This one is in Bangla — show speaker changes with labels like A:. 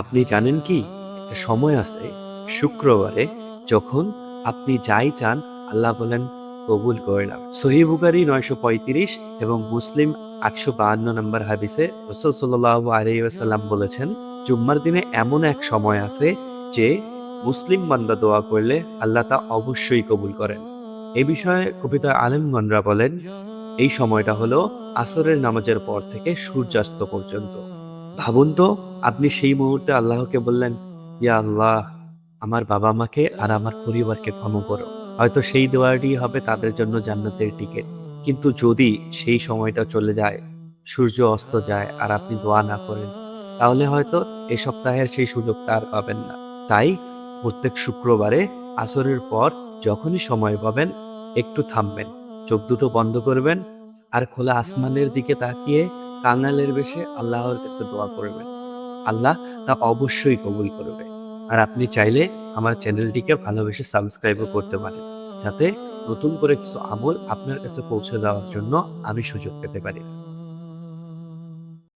A: আপনি জানেন কি? সময় আছে, শুক্রবারে যখন আপনি যাই চান, আল্লাহ বলেন, কবুল করলাম সহি বুকারি নয়শো পঁয়ত্রিশ এবং মুসলিম আটশো বাহান্ন নম্বর হাদিসে রসুল সাল্লাহ আলহিউসাল্লাম বলেছেন, জুম্মার দিনে এমন এক সময় আছে যে মুসলিম বান্দা দোয়া করলে আল্লাহ তা অবশ্যই কবুল করেন। এ বিষয়ে কবিতা আলেমগণরা বলেন, এই সময়টা হলো আসরের নামাজের পর থেকে সূর্যাস্ত পর্যন্ত। ভাবুন তো, আপনি সেই মুহূর্তে আল্লাহকে বললেন, ইয়া আল্লাহ, আমার বাবা মাকে আর আমার পরিবারকে ক্ষমা করো। হয়তো সেই দোয়াটি হবে তাদের জন্য জান্নাতের টিকিট। কিন্তু যদি সেই সময়টা চলে যায়, সূর্য অস্ত যায় আর আপনি দোয়া না করেন, তাহলে হয়তো এই সপ্তাহের সেই সুযোগটা আর পাবেন না। তাই প্রত্যেক শুক্রবারে আসরের পর যখনই সময় পাবেন, একটু থামবেন, চোখ দুটো বন্ধ করবেন আর খোলা আসমানের দিকে তাকিয়ে কাঙালের বেশে আল্লাহর কাছে দোয়া করবেন। আল্লাহ তা অবশ্যই কবুল করবে। আর আপনি চাইলে আমার চ্যানেলটিকে ভালোবেসে সাবস্ক্রাইবও করতে পারেন। যাতে নতুন করে কিছু আমল আপনার কাছে পৌঁছে দেওয়ার জন্য আমি সুযোগ পেতে পারি।